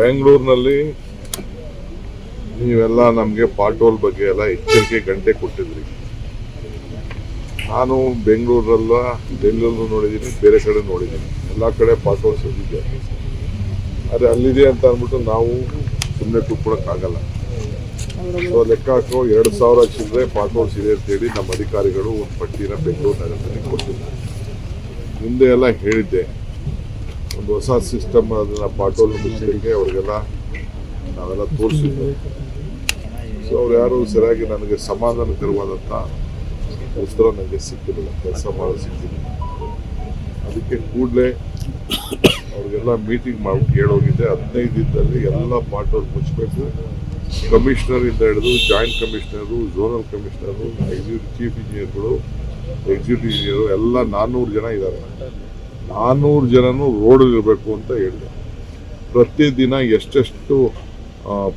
ಬೆಂಗಳೂರಿನಲ್ಲಿ ನೀವೆಲ್ಲ ನಮಗೆ ಪಾಟೋಲ್ ಬಗ್ಗೆ ಎಲ್ಲ ಎಚ್ಚರಿಕೆ ಗಂಟೆ ಕೊಟ್ಟಿದ್ರಿ. ನಾನು ಬೆಂಗಳೂರಲ್ಲ ಡೆಲ್ಲಿಯಲ್ಲೂ ನೋಡಿದ್ದೀನಿ, ಬೇರೆ ಕಡೆ ನೋಡಿದ್ದೀನಿ. ಎಲ್ಲ ಕಡೆ ಪಾಟೋಲ್ಸ್ ಇದ್ದಿದೆ ಆದರೆ ಅಲ್ಲಿದೆ ಅಂತ ಅಂದ್ಬಿಟ್ಟು ನಾವು ಸುಮ್ಮನೆ ಕೂತ್ಕೊಳಕ್ಕಾಗಲ್ಲ. ಸೊ ಲೆಕ್ಕ ಹಾಕೋ ಎರಡು ಸಾವಿರ ಚಿಲ್ಲರೆ ಪಾಟೋಲ್ಸ್ ಇದೆ ಅಂತೇಳಿ ನಮ್ಮ ಅಧಿಕಾರಿಗಳು ಒಂದು ಪಟ್ಟಿನ ಬೆಂಗಳೂರು ನಗರದಲ್ಲಿ ಕೊಟ್ಟಿದ್ದಾರೆ. ಮುಂದೆ ಎಲ್ಲ ಹೇಳಿದ್ದೆ. ಒಂದು ಹೊಸ ಸಿಸ್ಟಮ್ ಅದನ್ನ ಪಾಟೋಲ್ ಮುಚ್ಚಲಿಕ್ಕೆ ಅವ್ರಿಗೆಲ್ಲ ನಾವೆಲ್ಲ ತೋರಿಸಿದ್ವಿ. ಸೊ ಅವ್ರು ಯಾರು ಸರಿಯಾಗಿ ನನಗೆ ಸಮಾಧಾನಕರವಾದಂಥ ಉತ್ತರ ನನಗೆ ಸಿಕ್ಕಿಲ್ಲ, ಕೆಲಸ ಮಾಡೋದು ಸಿಕ್ಕಿಲ್ಲ. ಅದಕ್ಕೆ ಕೂಡಲೇ ಅವ್ರಿಗೆಲ್ಲ ಮೀಟಿಂಗ್ ಮಾಡ್ಬಿಟ್ಟು ಹೇಳೋಗಿದ್ದೆ ಹದಿನೈದು ದಿನದಲ್ಲಿ ಎಲ್ಲ ಪಾಟೋಲ್ ಮುಚ್ಚಬೇಕು ಕಮಿಷನರ್ ಇಂದ ಹಿಡಿದು joint commissioner zonal commissioner executive chief ಇಂಜಿನಿಯರ್ಗಳು ಎಕ್ಸಿಕ್ಯೂಟಿವ್ ಇಂಜಿನಿಯರು ಎಲ್ಲ ನಾನ್ನೂರು ಜನ ಇದ್ದಾರೆ. ನಾನ್ನೂರು ಜನನು ರೋಡ್ ಇರಬೇಕು ಅಂತ ಹೇಳಿದೆ. ಪ್ರತಿದಿನ ಎಷ್ಟೆಷ್ಟು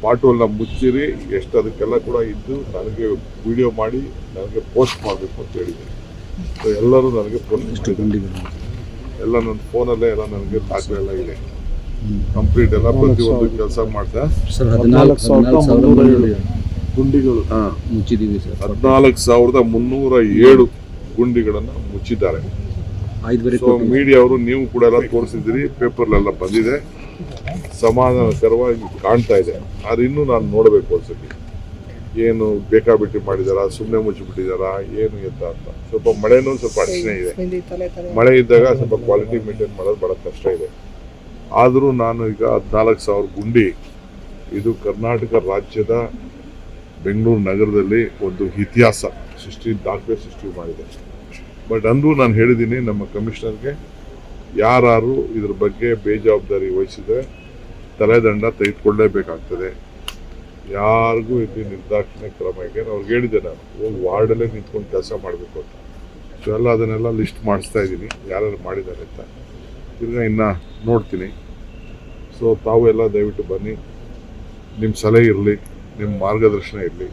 ಪಾಟೋಲ್ನ ಮುಚ್ಚಿರಿ ಎಷ್ಟು ಅದಕ್ಕೆಲ್ಲ ಕೂಡ ಇದ್ದು ನನಗೆ ವಿಡಿಯೋ ಮಾಡಿ ನನಗೆ ಪೋಸ್ಟ್ ಮಾಡಬೇಕು ಅಂತ ಹೇಳಿದೆ. ಸೊ ಎಲ್ಲರೂ ನನಗೆ ಪೋಸ್ಟ್ ಎಲ್ಲ ನನ್ನ ಫೋನಲ್ಲೇ ಎಲ್ಲ ನನಗೆ ದಾಖಲೆ ಎಲ್ಲ ಇದೆ. ಕಂಪ್ಲೀಟ್ ಎಲ್ಲ ಪ್ರತಿಯೊಂದು ಕೆಲಸ ಮಾಡ್ತಾ ಗುಂಡಿಗಳು. ಮುಚ್ಚಿದೀವಿ ಸರ್. ಹದಿನಾಲ್ಕು ಸಾವಿರದ ಮುನ್ನೂರ ಏಳು ಗುಂಡಿಗಳನ್ನು ಮುಚ್ಚಿದ್ದಾರೆ. ಐದುವರೆ ಸೊ ಮೀಡಿಯಾ ಅವರು ನೀವು ಕೂಡ ಎಲ್ಲ ತೋರಿಸಿದ್ದೀರಿ ಪೇಪರ್ಲೆಲ್ಲ ಬಂದಿದೆ. ಸಮಾಧಾನಕರವಾಗಿ ಕಾಣ್ತಾ ಇದೆ. ಆದ್ರೆ ಇನ್ನೂ ನಾನು ನೋಡಬೇಕು ಒಂದ್ಸತಿ. ಏನು ಬೇಕಾಬಿಟ್ಟಿ ಮಾಡಿದಾರ ಸುಮ್ಮನೆ ಮುಚ್ಚಿಬಿಟ್ಟಿದಾರ ಏನು ಎತ್ತ ಅಂತ. ಸ್ವಲ್ಪ ಮಳೆನೂ ಸ್ವಲ್ಪ ಅಡಚಣೆ ಇದೆ. ಮಳೆ ಇದ್ದಾಗ ಸ್ವಲ್ಪ ಕ್ವಾಲಿಟಿ ಮೇಂಟೈನ್ ಮಾಡೋದು ಬಹಳ ಕಷ್ಟ ಇದೆ. ಆದರೂ ನಾನು ಈಗ ಹದಿನಾಲ್ಕು ಸಾವಿರ ಗುಂಡಿ ಇದು ಕರ್ನಾಟಕ ರಾಜ್ಯದ ಬೆಂಗಳೂರು ನಗರದಲ್ಲಿ ಒಂದು ಇತಿಹಾಸ ಸೃಷ್ಟಿ ದಾಖಲೆ ಸೃಷ್ಟಿ ಮಾಡಿದೆ. ಬಟ್ ಅಂದು ನಾನು ಹೇಳಿದ್ದೀನಿ ನಮ್ಮ ಕಮಿಷನರ್ಗೆ ಯಾರು ಇದ್ರ ಬಗ್ಗೆ ಬೇಜವಾಬ್ದಾರಿ ವಹಿಸಿದ್ರೆ ತಲೆದಂಡ ತೆಗೆದುಕೊಳ್ಳೇಬೇಕಾಗ್ತದೆ. ಯಾರಿಗೂ ಇಲ್ಲಿ ನಿರ್ದಾಕ್ಷಿಣ್ಯ ಕ್ರಮ ಇದೆ. ಅವ್ರಿಗೆ ಹೇಳಿದ್ದೆ ನಾನು, ಹೋಗಿ ವಾರ್ಡಲ್ಲೇ ನಿಂತ್ಕೊಂಡು ಕೆಲಸ ಮಾಡಬೇಕು ಅಂತ. ಸೊ ಎಲ್ಲ ಅದನ್ನೆಲ್ಲ ಲಿಸ್ಟ್ ಮಾಡಿಸ್ತಾ ಇದ್ದೀನಿ ಯಾರು ಮಾಡಿದ್ದಾರೆ ಅಂತ. ತಿರ್ಗಾ ಇನ್ನು ನೋಡ್ತೀನಿ. ಸೊ ತಾವು ಎಲ್ಲ ದಯವಿಟ್ಟು ಬನ್ನಿ. ನಿಮ್ಮ ಸಲಹೆ ಇರಲಿ ನಿಮ್ಮ ಮಾರ್ಗದರ್ಶನ ಇರಲಿ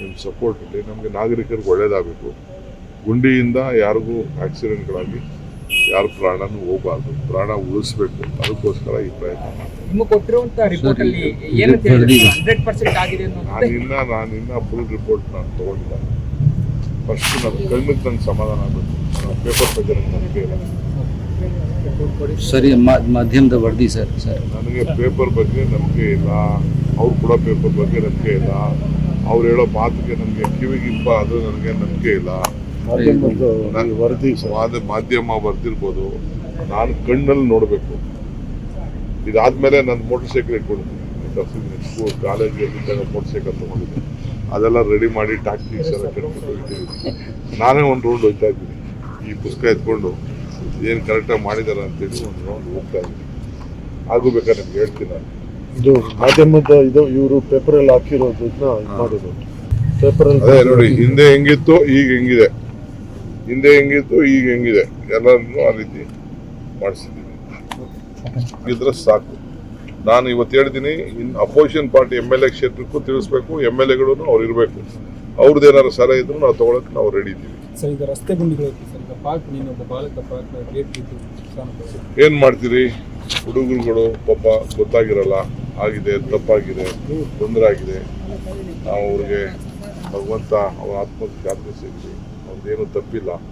ನಿಮ್ಮ ಸಪೋರ್ಟ್ ಇರಲಿ. ನಮಗೆ ನಾಗರಿಕರಿಗೆ ಒಳ್ಳೇದಾಗಬೇಕು. ಗುಂಡಿಯಿಂದ ಯಾರಿಗೂ ಆಕ್ಸಿಡೆಂಟ್ಗಳಾಗಿ ಯಾರು ಪ್ರಾಣನು ಹೋಗಬಾರ್ದು. ಪ್ರಾಣ ಉಳಿಸ್ಬೇಕು. ಅದಕ್ಕೋಸ್ಕರ ಈ ಪ್ರಯತ್ನ ನಿಮಗೆ ನಾನಿನ್ನ ನಾನಿನ್ನ ಫುಲ್ ರಿಪೋರ್ಟ್ ನಾನು ತಗೊಂಡಿಲ್ಲ ಫಸ್ಟ್ ನನ್ನ ಕಣ್ಣಿಗೆ ನಂಗೆ ಸಮಾಧಾನ ಆಗಬೇಕು. ಪೇಪರ್ ಬಗ್ಗೆ ನಂಬಿಕೆ ಇಲ್ಲ ಸರಿ ಮಾ- ಮಾಧ್ಯಮದ ವರದಿ ಸರ್ ಸರ್. ನನಗೆ ಪೇಪರ್ ಬಗ್ಗೆ ನಂಬಿಕೆ ಇಲ್ಲ. ಅವ್ರು ಕೂಡ ಪೇಪರ್ ಬಗ್ಗೆ ನಂಬಿಕೆ ಇಲ್ಲ. ಅವ್ರು ಹೇಳೋ ಮಾತಿಗೆ ನನಗೆ ಕಿವಿಗಿಂಪ ಅದು ನನಗೆ ನಂಬಿಕೆ ಇಲ್ಲ. ನಾನು ವರದಿ ಮಾಧ್ಯಮ ಬರ್ದಿರ್ಬೋದು ನಾನು ಕಣ್ಣಲ್ಲಿ ನೋಡಬೇಕು. ಇದಾದ್ಮೇಲೆ ನಾನು ಮೋಟರ್ ಸೈಕಲ್ ಇಟ್ಕೊಂಡಿದ್ದೀನಿ. ಸ್ಕೂಲ್ ಕಾಲೇಜಿಗೆ ಮೋಟರ್ ಸೈಕಲ್ ತೊಗೊಂಡಿದ್ದೆ ಅದೆಲ್ಲ ರೆಡಿ ಮಾಡಿ ಟ್ಯಾಕ್ಟಿಕ್ಸ್ ಎಲ್ಲ ಕಟ್ಕೊಂಡು ಇಟ್ಟಿದ್ದೀನಿ. ನಾನೇ ಒಂದು ರೌಂಡ್ ಹೋಗ್ತಾ ಇದ್ದೀನಿ. ಈ ಪುಸ್ತಕ ಎತ್ಕೊಂಡು ಏನು ಕರೆಕ್ಟಾಗಿ ಮಾಡಿದಾರ ಅಂತೇಳಿ ಒಂದು ರೌಂಡ್ ಹೋಗ್ತಾ ಇದ್ದೀನಿ. ಆಗೂ ಬೇಕಾದ್ರೆ ನಿಮ್ಗೆ ಹೇಳ್ತೀನಿ ನಾನು. ಇದು ಮಾಧ್ಯಮದ ಇದು ಇವರು ಪೇಪರ್ ಅಲ್ಲಿ ಹಾಕಿರೋದನ್ನ ಇದು ಮಾಡಿರೋದು ಪೇಪರ್ ಅದೇ ನೋಡಿ ಹಿಂದೆ ಹೆಂಗಿತ್ತು ಈಗ ಹೆಂಗಿದೆ. ಹಿಂದೆ ಹೆಂಗಿತ್ತು ಈಗ ಹೆಂಗಿದೆ ಎಲ್ಲರನ್ನು ಆ ರೀತಿ ಮಾಡಿಸಿದ್ದೀನಿ ಇದ್ರೆ ಸಾಕು. ನಾನು ಇವತ್ತು ಹೇಳ್ತೀನಿ ಇನ್ನು opposition party M L A ಕ್ಷೇತ್ರಕ್ಕೂ ತಿಳಿಸ್ಬೇಕು ಎಂ ಎಲ್ ಎಗಳು ಅವ್ರು ಇರಬೇಕು. ಅವ್ರದ್ದು ಏನಾರು ಸಲಹೆ ಇದ್ರು ನಾವು ತಗೊಳಕ್ಕೆ ನಾವು ರೆಡಿ ಇದ್ದೀವಿ. ಏನು ಮಾಡ್ತೀರಿ? ಹುಡುಗರುಗಳು ಪಾಪ ಗೊತ್ತಾಗಿರಲ್ಲ ಆಗಿದೆ ತಪ್ಪಾಗಿದೆ ತೊಂದರೆ ಆಗಿದೆ. ನಾವು ಅವ್ರಿಗೆ ಭಗವಂತ ಅವರ ಆತ್ಮಕ್ಕೆ ಶಾಂತಿ ಸಿಗಲಿ podemos depilar.